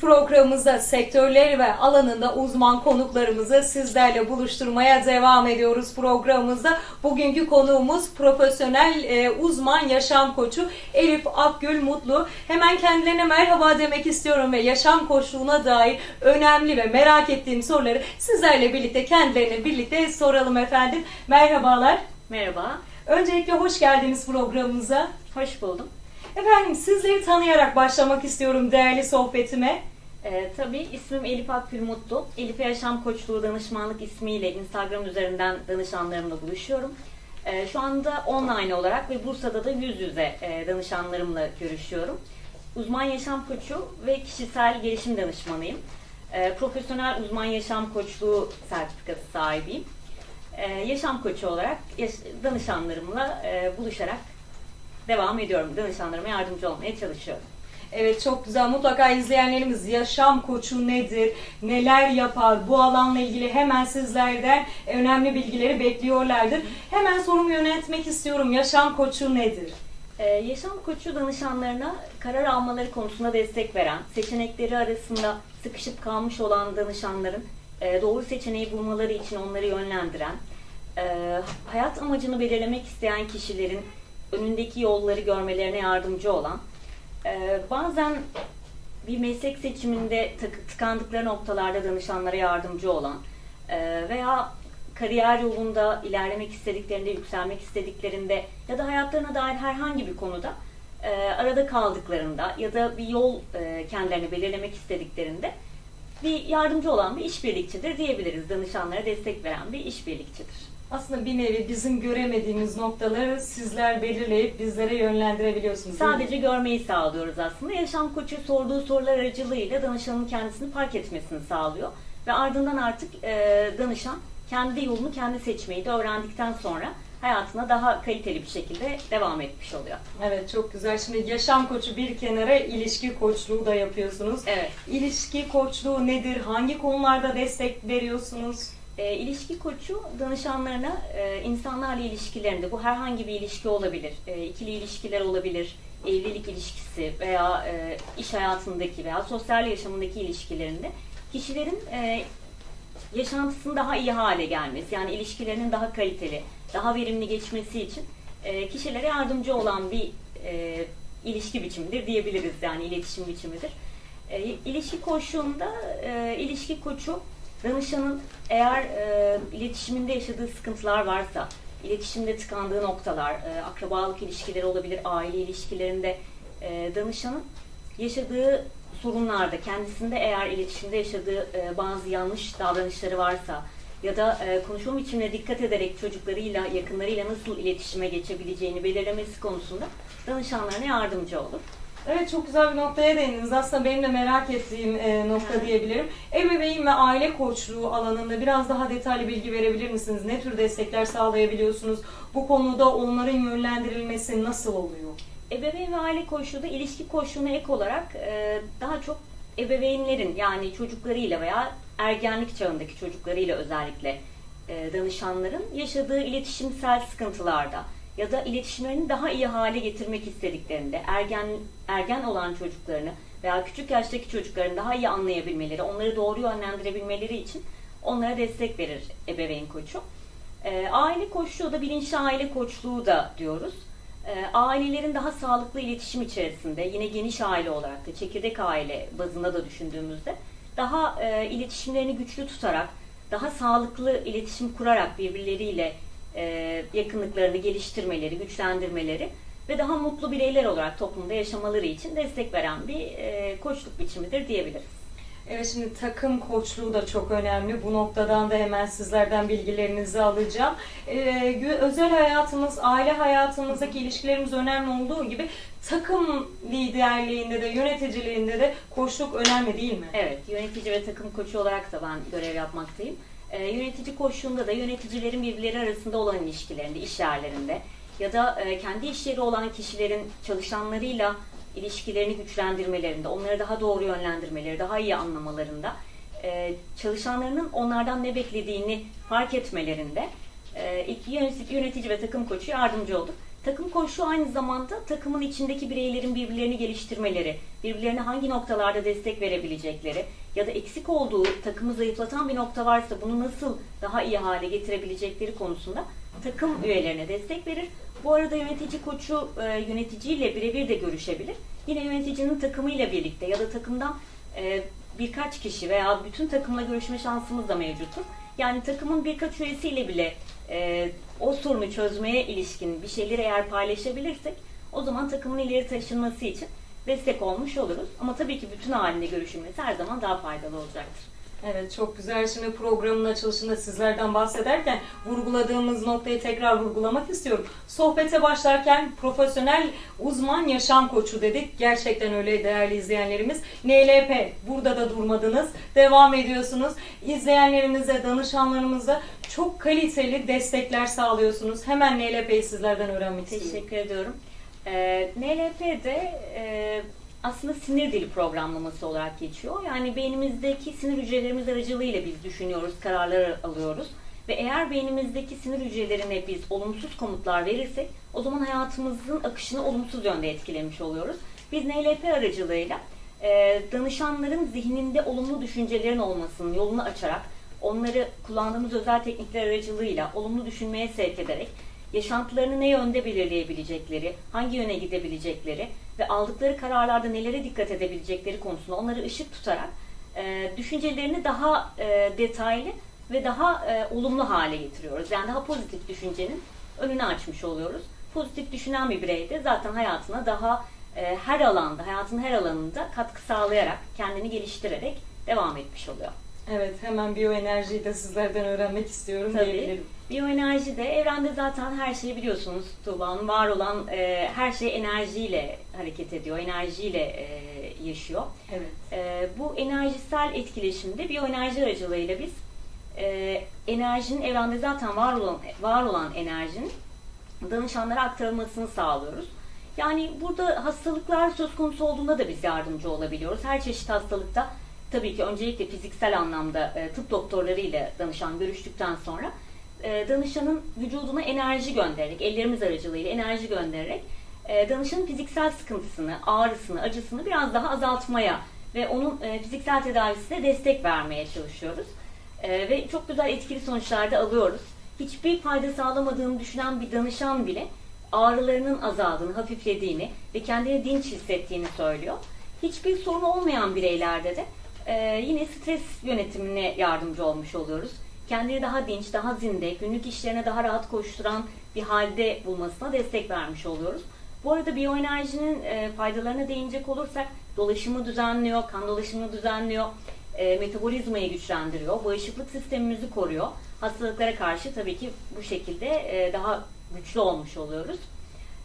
programımızda sektörleri ve alanında uzman konuklarımızı sizlerle buluşturmaya devam ediyoruz programımızda. Bugünkü konuğumuz profesyonel e, uzman yaşam koçu Elif Akgül Mutlu. Hemen kendilerine merhaba demek istiyorum ve yaşam koçluğuna dair önemli ve merak ettiğim soruları sizlerle birlikte kendilerine birlikte soralım efendim. Merhabalar. Merhaba, Öncelikle hoş geldiniz programımıza. hoş buldum. Efendim sizleri tanıyarak başlamak istiyorum değerli sohbetime. Ee, tabii ismim Elif Akgül Mutlu. Elif Yaşam Koçluğu Danışmanlık ismiyle Instagram üzerinden danışanlarımla buluşuyorum. Ee, şu anda online olarak ve Bursa'da da yüz yüze e, danışanlarımla görüşüyorum. Uzman yaşam koçu ve kişisel gelişim danışmanıyım. Ee, profesyonel uzman yaşam koçluğu sertifikası sahibiyim. Ee, yaşam koçu olarak yaş- danışanlarımla e, buluşarak devam ediyorum. Danışanlarıma yardımcı olmaya çalışıyorum. Evet çok güzel. Mutlaka izleyenlerimiz yaşam koçu nedir, neler yapar, bu alanla ilgili hemen sizlerden önemli bilgileri bekliyorlardır. Hemen sorumu yöneltmek istiyorum. Yaşam koçu nedir? Ee, yaşam koçu danışanlarına karar almaları konusunda destek veren, seçenekleri arasında sıkışıp kalmış olan danışanların e, doğru seçeneği bulmaları için onları yönlendiren, e, hayat amacını belirlemek isteyen kişilerin önündeki yolları görmelerine yardımcı olan, e, bazen bir meslek seçiminde tık- tıkandıkları noktalarda danışanlara yardımcı olan e, veya kariyer yolunda ilerlemek istediklerinde, yükselmek istediklerinde ya da hayatlarına dair herhangi bir konuda e, arada kaldıklarında ya da bir yol e, kendilerine belirlemek istediklerinde bir yardımcı olan bir işbirlikçidir diyebiliriz. Danışanlara destek veren bir işbirlikçidir. Aslında bir nevi bizim göremediğimiz noktaları sizler belirleyip bizlere yönlendirebiliyorsunuz. Sadece görmeyi sağlıyoruz aslında. Yaşam koçu sorduğu sorular aracılığıyla danışanın kendisini fark etmesini sağlıyor. Ve ardından artık e, danışan kendi yolunu kendi seçmeyi de öğrendikten sonra hayatına daha kaliteli bir şekilde devam etmiş oluyor. Evet çok güzel. Şimdi yaşam koçu bir kenara ilişki koçluğu da yapıyorsunuz. Evet. İlişki koçluğu nedir? Hangi konularda destek veriyorsunuz? E, ilişki koçu danışanlarına e, insanlarla ilişkilerinde, bu herhangi bir ilişki olabilir, e, ikili ilişkiler olabilir, evlilik ilişkisi veya e, iş hayatındaki veya sosyal yaşamındaki ilişkilerinde kişilerin e, yaşantısının daha iyi hale gelmesi, yani ilişkilerinin daha kaliteli, daha verimli geçmesi için e, kişilere yardımcı olan bir e, ilişki biçimidir diyebiliriz, yani iletişim biçimidir. E, ilişki koçluğunda e, ilişki koçu danışanın eğer e, iletişiminde yaşadığı sıkıntılar varsa, iletişimde tıkandığı noktalar, e, akrabalık ilişkileri olabilir, aile ilişkilerinde e, danışanın yaşadığı sorunlarda, kendisinde eğer iletişimde yaşadığı e, bazı yanlış davranışları varsa ya da e, konuşma biçimine dikkat ederek çocuklarıyla, yakınlarıyla nasıl iletişime geçebileceğini belirlemesi konusunda danışanlarına yardımcı olur. Evet çok güzel bir noktaya değindiniz. Aslında benim de merak ettiğim e, nokta Evet. diyebilirim. Ebeveyn ve aile koçluğu alanında biraz daha detaylı bilgi verebilir misiniz? Ne tür destekler sağlayabiliyorsunuz? Bu konuda onların yönlendirilmesi nasıl oluyor? Ebeveyn ve aile koçluğu da ilişki koçluğuna ek olarak e, daha çok ebeveynlerin yani çocuklarıyla veya ergenlik çağındaki çocuklarıyla özellikle e, danışanların yaşadığı iletişimsel sıkıntılarda ya da iletişimlerini daha iyi hale getirmek istediklerinde ergen ergen olan çocuklarını veya küçük yaştaki çocukların daha iyi anlayabilmeleri, onları doğru yönlendirebilmeleri için onlara destek verir ebeveyn koçu. E, aile koçluğu da bilinçli aile koçluğu da diyoruz. E, ailelerin daha sağlıklı iletişim içerisinde yine geniş aile olarak da çekirdek aile bazında da düşündüğümüzde daha e, iletişimlerini güçlü tutarak daha sağlıklı iletişim kurarak birbirleriyle e, yakınlıklarını geliştirmeleri, güçlendirmeleri ve daha mutlu bireyler olarak toplumda yaşamaları için destek veren bir e, koçluk biçimidir diyebiliriz. Evet şimdi takım koçluğu da çok önemli. Bu noktadan da hemen sizlerden bilgilerinizi alacağım. Ee, özel hayatımız, aile hayatımızdaki ilişkilerimiz önemli olduğu gibi takım liderliğinde de yöneticiliğinde de koçluk önemli değil mi? Evet, yönetici ve takım koçu olarak da ben görev yapmaktayım. Ee, yönetici koçluğunda da yöneticilerin birbirleri arasında olan ilişkilerinde, iş yerlerinde ya da e, kendi işleri olan kişilerin çalışanlarıyla ilişkilerini güçlendirmelerinde, onları daha doğru yönlendirmeleri, daha iyi anlamalarında, e, çalışanlarının onlardan ne beklediğini fark etmelerinde e, yönetici ve takım koçu yardımcı olur. Takım koşu aynı zamanda takımın içindeki bireylerin birbirlerini geliştirmeleri, birbirlerine hangi noktalarda destek verebilecekleri ya da eksik olduğu takımı zayıflatan bir nokta varsa bunu nasıl daha iyi hale getirebilecekleri konusunda takım üyelerine destek verir. Bu arada yönetici koçu e, yöneticiyle birebir de görüşebilir. Yine yöneticinin takımıyla birlikte ya da takımdan e, birkaç kişi veya bütün takımla görüşme şansımız da mevcuttur. Yani takımın birkaç üyesiyle bile e, o sorunu çözmeye ilişkin bir şeyleri eğer paylaşabilirsek o zaman takımın ileri taşınması için destek olmuş oluruz. Ama tabii ki bütün halinde görüşülmesi her zaman daha faydalı olacaktır. Evet çok güzel. Şimdi programın açılışında sizlerden bahsederken vurguladığımız noktayı tekrar vurgulamak istiyorum. Sohbete başlarken profesyonel uzman yaşam koçu dedik. Gerçekten öyle değerli izleyenlerimiz. NLP burada da durmadınız. Devam ediyorsunuz. İzleyenlerimize, danışanlarımıza çok kaliteli destekler sağlıyorsunuz. Hemen NLP'yi sizlerden öğrenmek istiyorum. Teşekkür ediyorum. Ee, NLP'de e, aslında sinir dili programlaması olarak geçiyor. Yani beynimizdeki sinir hücrelerimiz aracılığıyla biz düşünüyoruz, kararlar alıyoruz. Ve eğer beynimizdeki sinir hücrelerine biz olumsuz komutlar verirsek o zaman hayatımızın akışını olumsuz yönde etkilemiş oluyoruz. Biz NLP aracılığıyla e, danışanların zihninde olumlu düşüncelerin olmasının yolunu açarak onları kullandığımız özel teknikler aracılığıyla olumlu düşünmeye sevk ederek yaşantılarını ne yönde belirleyebilecekleri, hangi yöne gidebilecekleri ve aldıkları kararlarda nelere dikkat edebilecekleri konusunda onları ışık tutarak e, düşüncelerini daha e, detaylı ve daha e, olumlu hale getiriyoruz. Yani daha pozitif düşüncenin önünü açmış oluyoruz. Pozitif düşünen bir birey de zaten hayatına daha e, her alanda, hayatın her alanında katkı sağlayarak, kendini geliştirerek devam etmiş oluyor. Evet hemen biyoenerjiyi de sizlerden öğrenmek istiyorum Tabii. diyebilirim. Biyoenerji de evrende zaten her şeyi biliyorsunuz Tuğba Hanım. Var olan e, her şey enerjiyle hareket ediyor, enerjiyle e, yaşıyor. Evet. E, bu enerjisel etkileşimde biyoenerji aracılığıyla biz e, enerjinin evrende zaten var olan var olan enerjinin danışanlara aktarılmasını sağlıyoruz. Yani burada hastalıklar söz konusu olduğunda da biz yardımcı olabiliyoruz. Her çeşit hastalıkta tabii ki öncelikle fiziksel anlamda e, tıp doktorlarıyla danışan görüştükten sonra e, danışanın vücuduna enerji göndererek, ellerimiz aracılığıyla enerji göndererek e, danışanın fiziksel sıkıntısını, ağrısını, acısını biraz daha azaltmaya ve onun e, fiziksel tedavisine destek vermeye çalışıyoruz. E, ve çok güzel etkili sonuçlar da alıyoruz. Hiçbir fayda sağlamadığını düşünen bir danışan bile ağrılarının azaldığını, hafiflediğini ve kendini dinç hissettiğini söylüyor. Hiçbir sorun olmayan bireylerde de yine stres yönetimine yardımcı olmuş oluyoruz. Kendini daha dinç, daha zinde, günlük işlerine daha rahat koşturan bir halde bulmasına destek vermiş oluyoruz. Bu arada biyoenerjinin e, faydalarına değinecek olursak dolaşımı düzenliyor, kan dolaşımını düzenliyor, e, metabolizmayı güçlendiriyor, bağışıklık sistemimizi koruyor. Hastalıklara karşı tabii ki bu şekilde e, daha güçlü olmuş oluyoruz.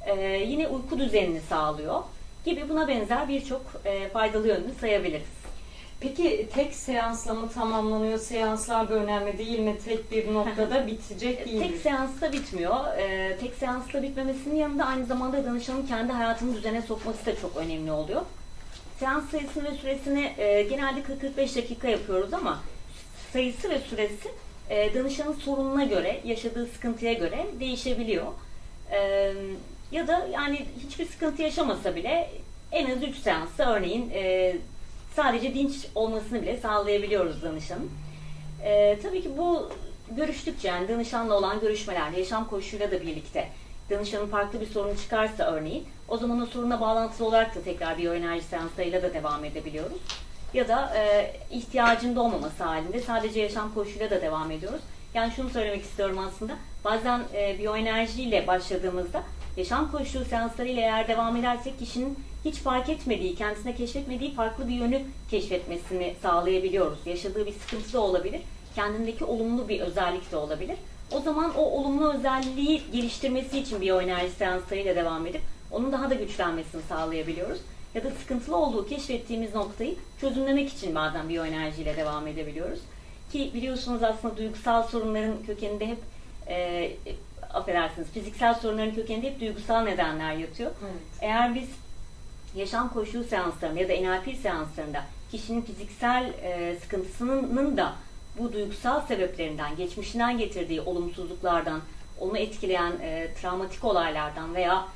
E, yine uyku düzenini sağlıyor gibi buna benzer birçok faydalı yönünü sayabiliriz. Peki tek seansla mı tamamlanıyor? Seanslar da önemli değil mi? Tek bir noktada bitecek değil mi? Tek seansla bitmiyor. Ee, tek seansla bitmemesinin yanında aynı zamanda danışanın kendi hayatını düzene sokması da çok önemli oluyor. Seans sayısını ve süresini e, genelde 40-45 dakika yapıyoruz ama sayısı ve süresi e, danışanın sorununa göre, yaşadığı sıkıntıya göre değişebiliyor. E, ya da yani hiçbir sıkıntı yaşamasa bile en az 3 seansta örneğin e, sadece dinç olmasını bile sağlayabiliyoruz danışanın. Ee, tabii ki bu görüştükçe yani danışanla olan görüşmelerde yaşam koşuyla da birlikte danışanın farklı bir sorunu çıkarsa örneğin o zaman o soruna bağlantılı olarak da tekrar biyoenerji seanslarıyla da devam edebiliyoruz. Ya da e, ihtiyacında olmaması halinde sadece yaşam koşuyla da devam ediyoruz. Yani şunu söylemek istiyorum aslında. Bazen e, biyoenerjiyle başladığımızda yaşam koşulu seanslarıyla eğer devam edersek kişinin hiç fark etmediği, kendisine keşfetmediği farklı bir yönü keşfetmesini sağlayabiliyoruz. Yaşadığı bir sıkıntı da olabilir, kendindeki olumlu bir özellik de olabilir. O zaman o olumlu özelliği geliştirmesi için biyoenerji seanslarıyla devam edip onun daha da güçlenmesini sağlayabiliyoruz. Ya da sıkıntılı olduğu keşfettiğimiz noktayı çözümlemek için bazen biyoenerjiyle devam edebiliyoruz. Ki biliyorsunuz aslında duygusal sorunların kökeninde hep e, affedersiniz fiziksel sorunların kökeninde hep duygusal nedenler yatıyor. Evet. Eğer biz yaşam koşulu seanslarında ya da NLP seanslarında kişinin fiziksel e, sıkıntısının da bu duygusal sebeplerinden, geçmişinden getirdiği olumsuzluklardan, onu etkileyen e, travmatik olaylardan veya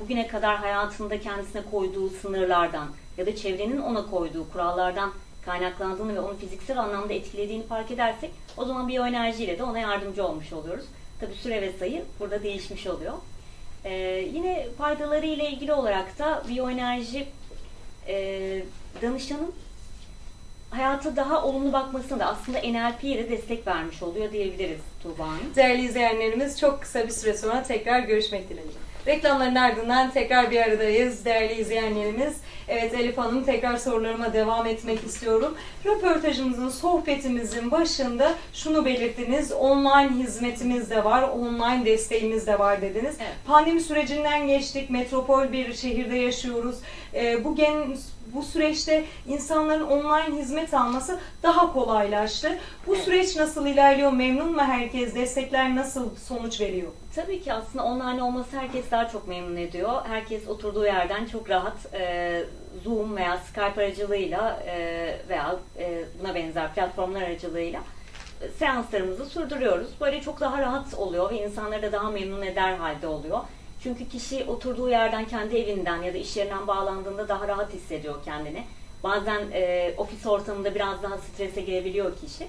bugüne kadar hayatında kendisine koyduğu sınırlardan ya da çevrenin ona koyduğu kurallardan kaynaklandığını ve onu fiziksel anlamda etkilediğini fark edersek o zaman biyoenerjiyle de ona yardımcı olmuş oluyoruz. Tabi süre ve sayı burada değişmiş oluyor. Ee, yine faydaları ile ilgili olarak da biyoenerji e, danışanın hayata daha olumlu bakmasına da aslında NLP'ye de destek vermiş oluyor diyebiliriz Tuğba Hanım. Değerli izleyenlerimiz çok kısa bir süre sonra tekrar görüşmek dileğiyle. Reklamların ardından tekrar bir aradayız değerli izleyenlerimiz. Evet Elif Hanım tekrar sorularıma devam etmek istiyorum. Röportajımızın, sohbetimizin başında şunu belirttiniz. Online hizmetimiz de var, online desteğimiz de var dediniz. Evet. Pandemi sürecinden geçtik, metropol bir şehirde yaşıyoruz. Ee, bu gen bu süreçte insanların online hizmet alması daha kolaylaştı. Bu Evet. süreç nasıl ilerliyor? Memnun mu herkes? Destekler nasıl sonuç veriyor? Tabii ki aslında online olması herkes daha çok memnun ediyor. Herkes oturduğu yerden çok rahat e, Zoom veya Skype aracılığıyla e, veya e, buna benzer platformlar aracılığıyla e, seanslarımızı sürdürüyoruz. Böyle çok daha rahat oluyor ve insanları da daha memnun eder halde oluyor. Çünkü kişi oturduğu yerden kendi evinden ya da iş yerinden bağlandığında daha rahat hissediyor kendini. Bazen e, ofis ortamında biraz daha strese girebiliyor kişi.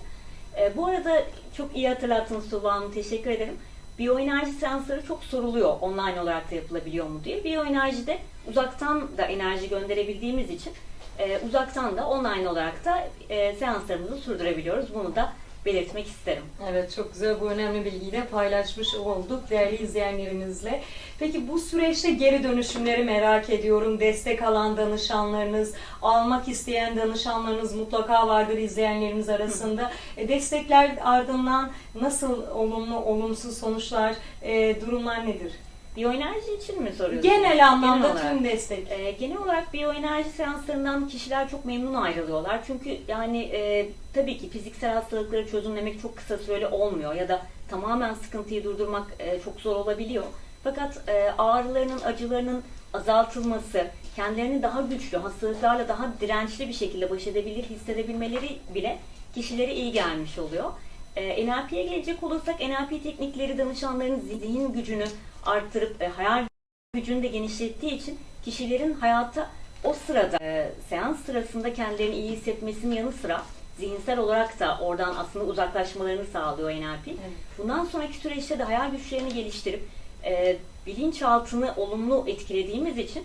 E, bu arada çok iyi hatırlattınız Tuğba Hanım, teşekkür ederim. Biyoenerji seansları çok soruluyor online olarak da yapılabiliyor mu diye. Biyoenerjide uzaktan da enerji gönderebildiğimiz için e, uzaktan da online olarak da e, seanslarımızı sürdürebiliyoruz. Bunu da belirtmek isterim. Evet çok güzel bu önemli bilgiyi de paylaşmış olduk değerli izleyenlerimizle. Peki bu süreçte geri dönüşümleri merak ediyorum. Destek alan danışanlarınız, almak isteyen danışanlarınız mutlaka vardır izleyenlerimiz arasında. E, Destekler ardından nasıl olumlu, olumsuz sonuçlar, e, durumlar nedir? Biyoenerji için mi soruyorsunuz? Genel anlamda Genel olarak. tüm destek. Ee, genel olarak biyoenerji seanslarından kişiler çok memnun ayrılıyorlar. Çünkü yani e, tabii ki fiziksel hastalıkları çözümlemek çok kısa süreli olmuyor ya da tamamen sıkıntıyı durdurmak e, çok zor olabiliyor. Fakat e, ağrılarının, acılarının azaltılması, kendilerini daha güçlü, hastalıklarla daha dirençli bir şekilde baş edebilir hissedebilmeleri bile kişilere iyi gelmiş oluyor. E, NLP'ye gelecek olursak NLP teknikleri danışanların zihin gücünü arttırıp e, hayal gücünü de genişlettiği için kişilerin hayata o sırada e, seans sırasında kendilerini iyi hissetmesinin yanı sıra zihinsel olarak da oradan aslında uzaklaşmalarını sağlıyor NLP. Bundan sonraki süreçte de hayal güçlerini geliştirip e, bilinçaltını olumlu etkilediğimiz için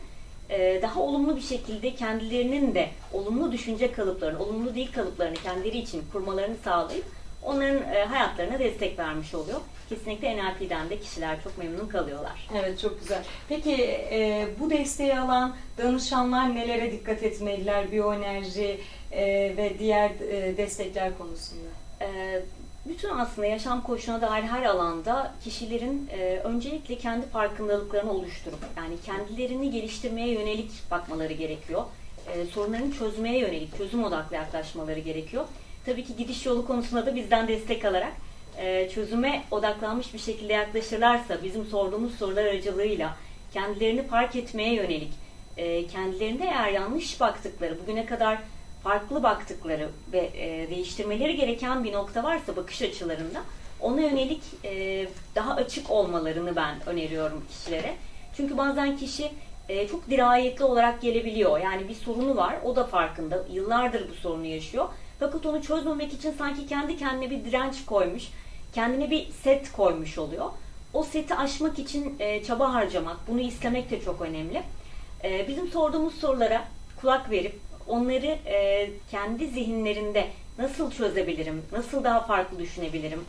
e, daha olumlu bir şekilde kendilerinin de olumlu düşünce kalıplarını, olumlu dil kalıplarını kendileri için kurmalarını sağlayıp onların e, hayatlarına destek vermiş oluyor. Kesinlikle NLP'den de kişiler çok memnun kalıyorlar. Evet çok güzel. Peki e, bu desteği alan danışanlar nelere dikkat etmeliler biyoenerji e, ve diğer e, destekler konusunda? Ee, bütün aslında yaşam koşuluna dair her alanda kişilerin e, öncelikle kendi farkındalıklarını oluşturup yani kendilerini geliştirmeye yönelik bakmaları gerekiyor. E, sorunlarını çözmeye yönelik çözüm odaklı yaklaşmaları gerekiyor. Tabii ki gidiş yolu konusunda da bizden destek alarak e, çözüme odaklanmış bir şekilde yaklaşırlarsa bizim sorduğumuz sorular aracılığıyla kendilerini fark etmeye yönelik e, kendilerinde eğer yanlış baktıkları bugüne kadar farklı baktıkları ve e, değiştirmeleri gereken bir nokta varsa bakış açılarında ona yönelik e, daha açık olmalarını ben öneriyorum kişilere. Çünkü bazen kişi e, çok dirayetli olarak gelebiliyor. Yani bir sorunu var, o da farkında. Yıllardır bu sorunu yaşıyor. Fakat onu çözmemek için sanki kendi kendine bir direnç koymuş, kendine bir set koymuş oluyor. O seti aşmak için e, çaba harcamak, bunu istemek de çok önemli. E, bizim sorduğumuz sorulara kulak verip onları e, kendi zihinlerinde nasıl çözebilirim, nasıl daha farklı düşünebilirim,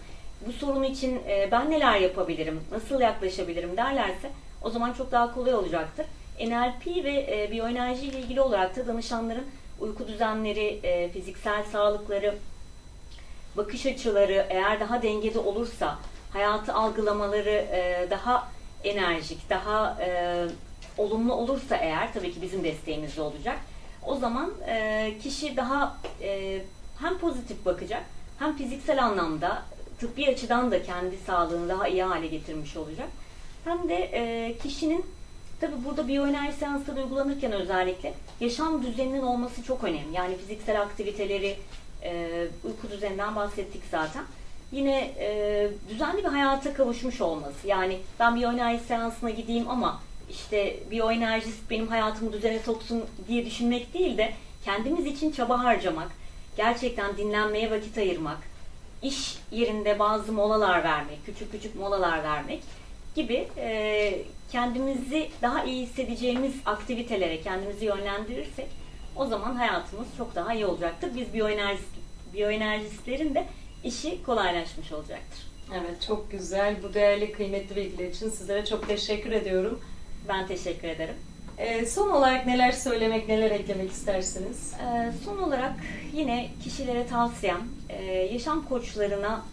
bu sorun için e, ben neler yapabilirim, nasıl yaklaşabilirim derlerse o zaman çok daha kolay olacaktır. NLP ve e, biyoenerji ile ilgili olarak da danışanların uyku düzenleri, e, fiziksel sağlıkları, bakış açıları eğer daha dengede olursa, hayatı algılamaları e, daha enerjik, daha e, olumlu olursa eğer, tabii ki bizim desteğimizde olacak. O zaman e, kişi daha e, hem pozitif bakacak, hem fiziksel anlamda, tıbbi açıdan da kendi sağlığını daha iyi hale getirmiş olacak. Hem de e, kişinin Tabii burada biyoenerji seansları uygulanırken özellikle yaşam düzeninin olması çok önemli. Yani fiziksel aktiviteleri, e, uyku düzeninden bahsettik zaten. yine e, düzenli bir hayata kavuşmuş olması. Yani ben bir enerji seansına gideyim ama işte bir enerjist benim hayatımı düzene soksun diye düşünmek değil de kendimiz için çaba harcamak, gerçekten dinlenmeye vakit ayırmak, iş yerinde bazı molalar vermek, küçük küçük molalar vermek gibi e, kendimizi daha iyi hissedeceğimiz aktivitelere kendimizi yönlendirirsek o zaman hayatımız çok daha iyi olacaktır. Biz biyoenerjist, biyoenerjistlerin de işi kolaylaşmış olacaktır. Evet çok güzel. Bu değerli kıymetli bilgiler için sizlere çok teşekkür ediyorum. Ben teşekkür ederim. Ee, son olarak neler söylemek, neler eklemek istersiniz? Ee, son olarak yine kişilere tavsiyem e, yaşam koçlarına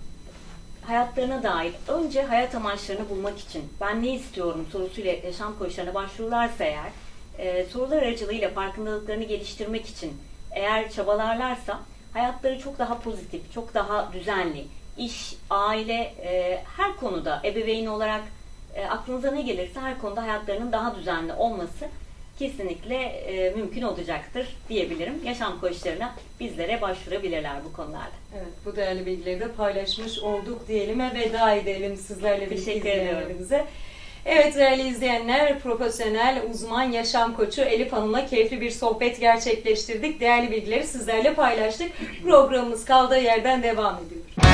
hayatlarına dair önce hayat amaçlarını bulmak için ben ne istiyorum sorusuyla yaşam koçlarına başvururlarsa eğer e, sorular aracılığıyla farkındalıklarını geliştirmek için eğer çabalarlarsa hayatları çok daha pozitif, çok daha düzenli, iş, aile e, her konuda ebeveyn olarak e, aklınıza ne gelirse her konuda hayatlarının daha düzenli olması kesinlikle e, mümkün olacaktır diyebilirim. Yaşam koçlarına bizlere başvurabilirler bu konularda. Evet, bu değerli bilgileri de paylaşmış olduk diyelim ve veda edelim sizlerle birlikte izleyenlerimize. Evet değerli izleyenler, profesyonel uzman yaşam koçu Elif Hanım'la keyifli bir sohbet gerçekleştirdik. Değerli bilgileri sizlerle paylaştık. Programımız kaldığı yerden devam ediyor.